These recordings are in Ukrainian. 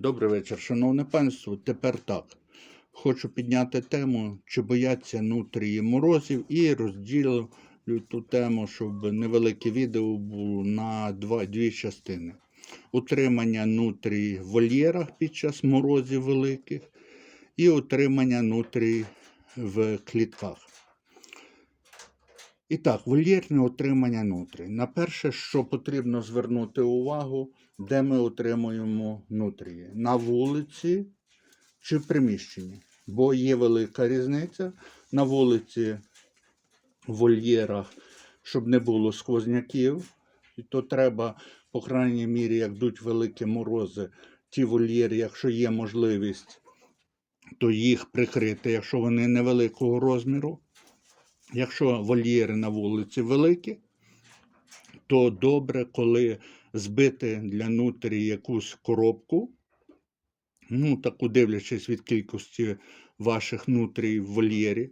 Добрий вечір, шановне панство. Тепер так. Хочу підняти тему, чи бояться нутрії морозів, і розділю ту тему, щоб невелике відео було на два, дві частини. Утримання нутрій в вольєрах під час морозів великих і утримання нутрій в клітках. І так, вольєрне утримання нутрій. На перше, що потрібно звернути увагу, де ми утримуємо нутрії? На вулиці чи в приміщенні. Бо є велика різниця на вулиці в вольєрах, щоб не було сквозняків, і то треба, по крайній мірі, як йдуть великі морози, ті вольєри, якщо є можливість, то їх прикрити, якщо вони невеликого розміру. Якщо вольєри на вулиці великі, то добре, коли збити для нутрі якусь коробку, ну, таку дивлячись від кількості ваших нутрій в вольєрі,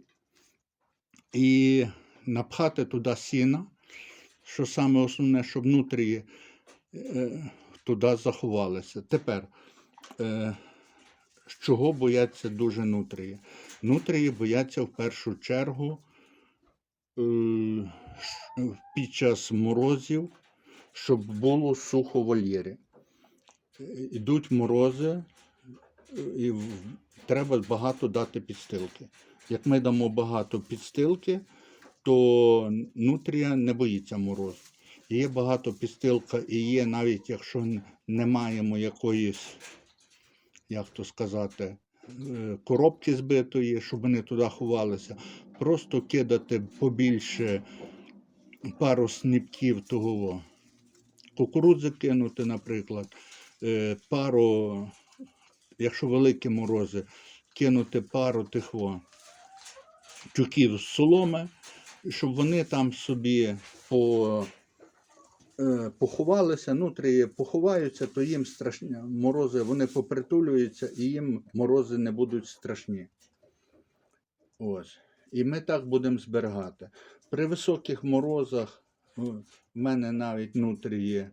і напхати туди сіна, що саме основне, щоб нутрії е, туди заховалися. Тепер, е, чого бояться дуже нутрії? Нутрії бояться в першу чергу під час морозів, щоб було сухо вольєрі. Е, Ідуть морози, е, і треба багато дати підстилки. Як ми дамо багато підстилки, то нутрія не боїться морозу. Є багато підстилка, і є навіть якщо не маємо якоїсь, як то сказати, е, коробки збитої, щоб вони туди ховалися, просто кидати побільше пару сніпків того кукурудзи кинути, наприклад, е, пару, якщо великі морози, кинути пару тих тюків з соломи, щоб вони там собі по, е, поховалися, нутрі поховаються, то їм страшні морози, вони попритулюються і їм морози не будуть страшні. Ось. І ми так будемо зберігати. При високих морозах в мене навіть нутрії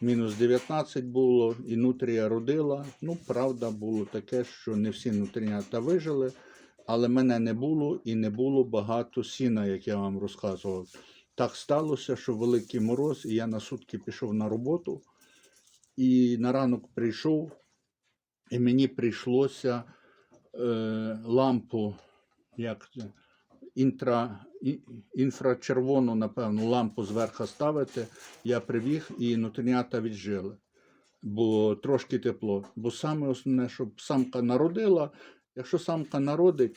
мінус 19 було, і нутрія родила. Ну, правда, було таке, що не всі нутрінята вижили, але мене не було і не було багато сіна, як я вам розказував. Так сталося, що великий мороз, і я на сутки пішов на роботу, і на ранок прийшов, і мені прийшлося е, лампу, як інтра, інфрачервону, напевно, лампу зверху ставити. Я привіг і нутрінята віджили, бо трошки тепло. Бо саме основне, щоб самка народила. Якщо самка народить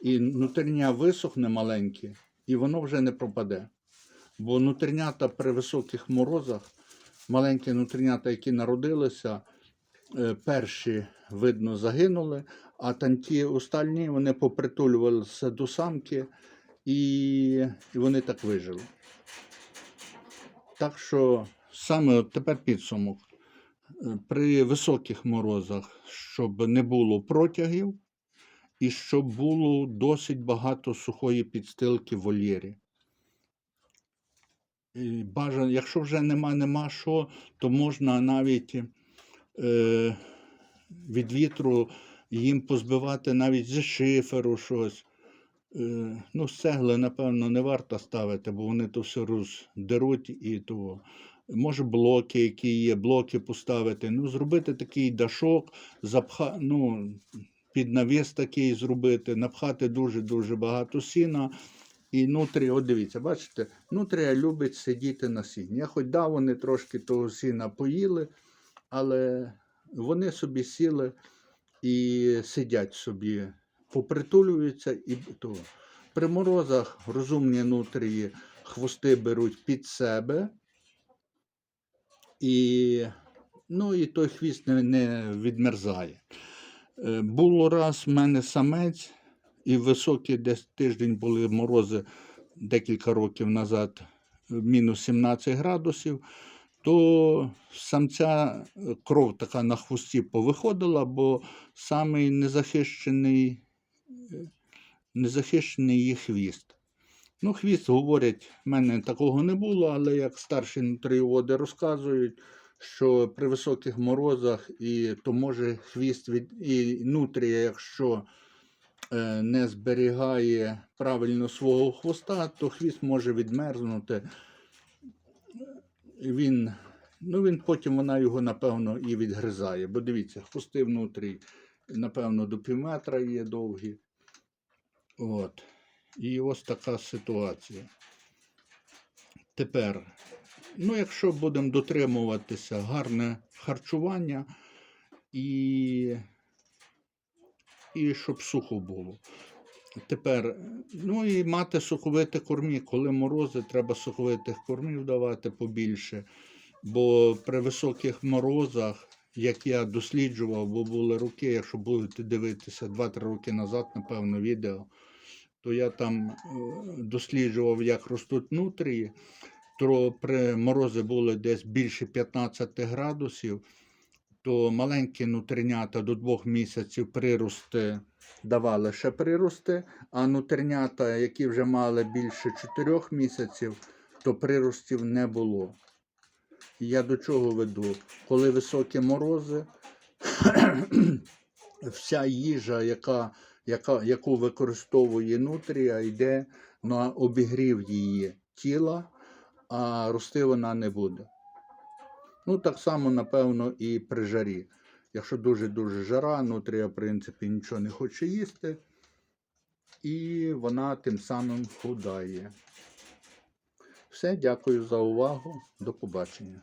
і нутріня висохне маленьке, і воно вже не пропаде. Бо нутрінята при високих морозах, маленькі нутрінята, які народилися, е, перші, видно, загинули, а там ті остальні вони попритулювалися до самки, і, і вони так вижили. Так що саме от тепер підсумок. Е, При високих морозах, щоб не було протягів, і щоб було досить багато сухої підстилки в вольєрі. І бажано, якщо вже нема, нема що, то можна навіть е, від вітру їм позбивати навіть зі шиферу щось. Е, ну, з напевно, не варто ставити, бо вони то все роздеруть і то. Може, блоки, які є, блоки поставити. Ну, зробити такий дашок, запха, ну, під навіс такий зробити, напхати дуже-дуже багато сіна. І нутрія, от дивіться, бачите, нутрія любить сидіти на сіні. Я хоч дав, вони трошки того сіна поїли, але вони собі сіли і сидять собі, попритулюються і то. При морозах розумні нутрії хвости беруть під себе, і, ну, і той хвіст не, не відмерзає. Е, Було раз в мене самець, і високі десь тиждень були морози декілька років назад, мінус 17 градусів, то самця е, кров така на хвості повиходила, бо самий незахищений, е, незахищений є хвіст. Ну, хвіст, говорять, в мене такого не було, але як старші нутріоводи розказують, що при високих морозах і то може хвіст від і нутрія, якщо е, не зберігає правильно свого хвоста, то хвіст може відмерзнути. Він, ну він потім вона його, напевно, і відгризає. Бо дивіться, хвости внутрі, напевно, до півметра є довгі. От. І ось така ситуація. Тепер, ну, якщо будемо дотримуватися гарне харчування і, і щоб сухо було. Тепер, ну і мати соковите кормі. Коли морози, треба соковитих кормів давати побільше. Бо при високих морозах, як я досліджував, бо були роки, якщо будете дивитися 2-3 роки назад, напевно, відео, то я там е, досліджував, як ростуть нутрії, то при морози були десь більше 15 градусів, то маленькі нутринята до 2 місяців прирости давали ще прирости, а нутринята, які вже мали більше 4 місяців, то приростів не було. Я до чого веду? Коли високі морози, вся їжа, яка, яка, яку використовує нутрія, йде на обігрів її тіла, а рости вона не буде. Ну, так само, напевно, і при жарі. Якщо дуже-дуже жара, нутрія, в принципі, нічого не хоче їсти, і вона тим самим худає. Все, дякую за увагу. До побачення.